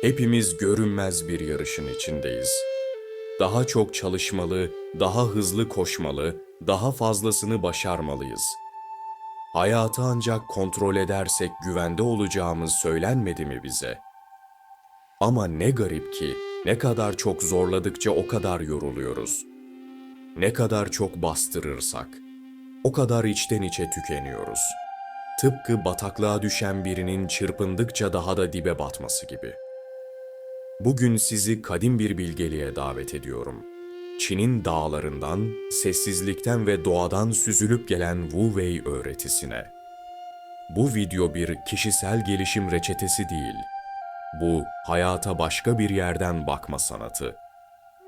Hepimiz görünmez bir yarışın içindeyiz. Daha çok çalışmalı, daha hızlı koşmalı, daha fazlasını başarmalıyız. Hayatı ancak kontrol edersek güvende olacağımız söylenmedi mi bize? Ama ne garip ki ne kadar çok zorladıkça o kadar yoruluyoruz. Ne kadar çok bastırırsak o kadar içten içe tükeniyoruz. Tıpkı bataklığa düşen birinin çırpındıkça daha da dibe batması gibi. Bugün sizi kadim bir bilgeliğe davet ediyorum. Çin'in dağlarından, sessizlikten ve doğadan süzülüp gelen Wu Wei öğretisine. Bu video bir kişisel gelişim reçetesi değil. Bu hayata başka bir yerden bakma sanatı.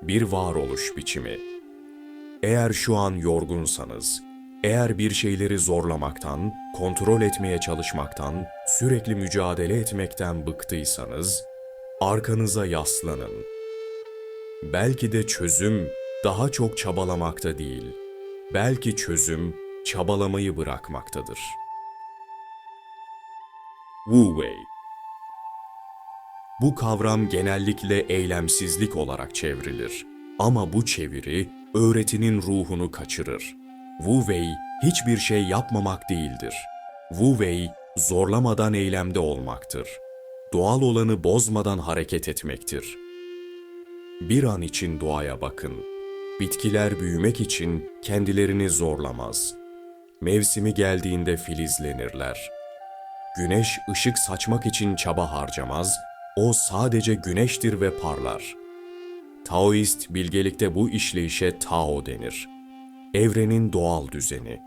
Bir varoluş biçimi. Eğer şu an yorgunsanız, eğer bir şeyleri zorlamaktan, kontrol etmeye çalışmaktan, sürekli mücadele etmekten bıktıysanız, arkanıza yaslanın. Belki de çözüm daha çok çabalamakta değil. Belki çözüm çabalamayı bırakmaktadır. Wu Wei Bu kavram genellikle eylemsizlik olarak çevrilir. Ama bu çeviri öğretinin ruhunu kaçırır. Wu Wei hiçbir şey yapmamak değildir. Wu Wei zorlamadan eylemde olmaktır. Doğal olanı bozmadan hareket etmektir. Bir an için doğaya bakın. Bitkiler büyümek için kendilerini zorlamaz. Mevsimi geldiğinde filizlenirler. Güneş ışık saçmak için çaba harcamaz, o sadece güneştir ve parlar. Taoist bilgelikte bu işleyişe Tao denir. Evrenin doğal düzeni.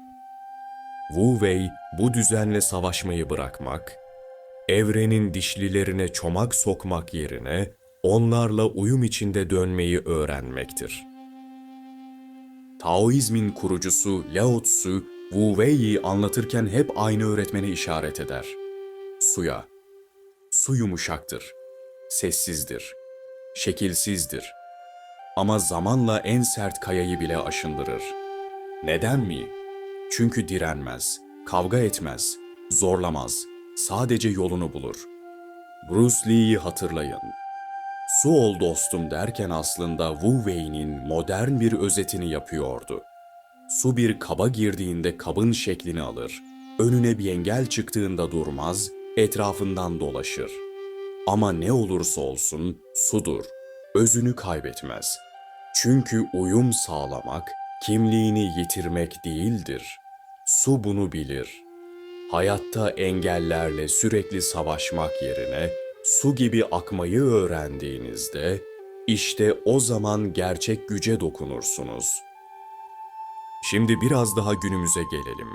Wu Wei bu düzenle savaşmayı bırakmak, evrenin dişlilerine çomak sokmak yerine onlarla uyum içinde dönmeyi öğrenmektir. Taoizmin kurucusu Lao Tzu, Wu Wei'yi anlatırken hep aynı öğretmene işaret eder. Suya. Su yumuşaktır, sessizdir, şekilsizdir. Ama zamanla en sert kayayı bile aşındırır. Neden mi? Çünkü direnmez, kavga etmez, zorlamaz, sadece yolunu bulur. Bruce Lee'yi hatırlayın. Su ol dostum derken aslında Wu Wei'nin modern bir özetini yapıyordu. Su bir kaba girdiğinde kabın şeklini alır. Önüne bir engel çıktığında durmaz, etrafından dolaşır. Ama ne olursa olsun sudur. Özünü kaybetmez. Çünkü uyum sağlamak, kimliğini yitirmek değildir. Su bunu bilir. Hayatta engellerle sürekli savaşmak yerine su gibi akmayı öğrendiğinizde işte o zaman gerçek güce dokunursunuz. Şimdi biraz daha günümüze gelelim.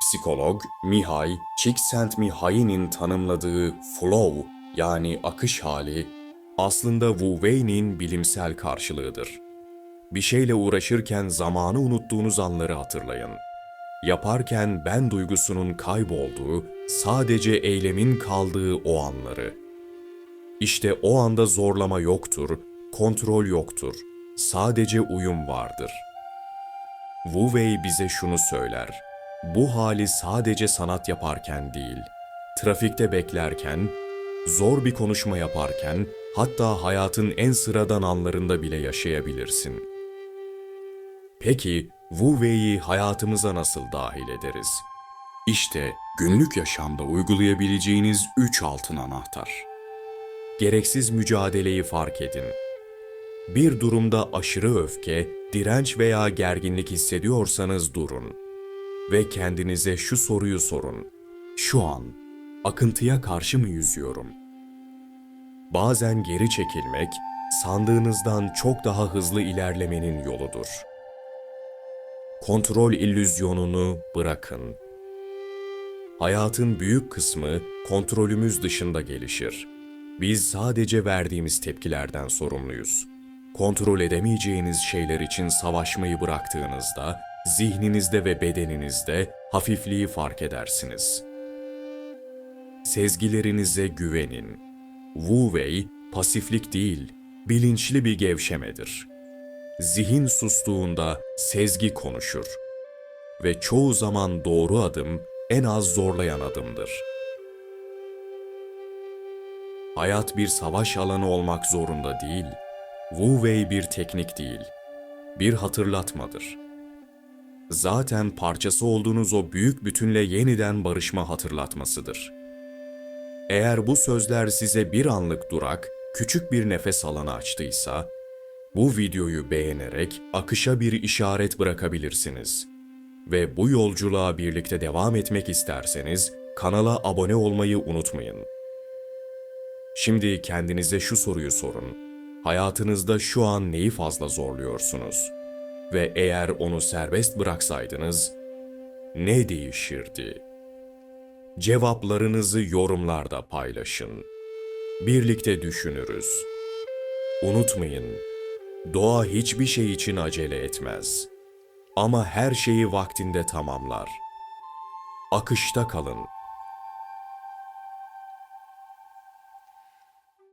Psikolog Mihaly Csikszentmihalyi'nin tanımladığı flow yani akış hali aslında Wu Wei'nin bilimsel karşılığıdır. Bir şeyle uğraşırken zamanı unuttuğunuz anları hatırlayın. Yaparken ben duygusunun kaybolduğu, sadece eylemin kaldığı o anları. İşte o anda zorlama yoktur, kontrol yoktur. Sadece uyum vardır. Wu Wei bize şunu söyler. Bu hali sadece sanat yaparken değil, trafikte beklerken, zor bir konuşma yaparken, hatta hayatın en sıradan anlarında bile yaşayabilirsin. Peki Wu Wei'yi hayatımıza nasıl dahil ederiz? İşte günlük yaşamda uygulayabileceğiniz üç altın anahtar. Gereksiz mücadeleyi fark edin. Bir durumda aşırı öfke, direnç veya gerginlik hissediyorsanız durun. Ve kendinize şu soruyu sorun. Şu an akıntıya karşı mı yüzüyorum? Bazen geri çekilmek, sandığınızdan çok daha hızlı ilerlemenin yoludur. Kontrol illüzyonunu bırakın. Hayatın büyük kısmı kontrolümüz dışında gelişir. Biz sadece verdiğimiz tepkilerden sorumluyuz. Kontrol edemeyeceğiniz şeyler için savaşmayı bıraktığınızda zihninizde ve bedeninizde hafifliği fark edersiniz. Sezgilerinize güvenin. Wu Wei pasiflik değil, bilinçli bir gevşemedir. Zihin sustuğunda sezgi konuşur ve çoğu zaman doğru adım en az zorlayan adımdır. Hayat bir savaş alanı olmak zorunda değil. Wu Wei bir teknik değil. Bir hatırlatmadır. Zaten parçası olduğunuz o büyük bütünle yeniden barışma hatırlatmasıdır. Eğer bu sözler size bir anlık durak, küçük bir nefes alanı açtıysa, bu videoyu beğenerek akışa bir işaret bırakabilirsiniz. Ve bu yolculuğa birlikte devam etmek isterseniz kanala abone olmayı unutmayın. Şimdi kendinize şu soruyu sorun. Hayatınızda şu an neyi fazla zorluyorsunuz? Ve eğer onu serbest bıraksaydınız ne değişirdi? Cevaplarınızı yorumlarda paylaşın. Birlikte düşünürüz. Unutmayın, doğa hiçbir şey için acele etmez. Ama her şeyi vaktinde tamamlar. Akışta kalın.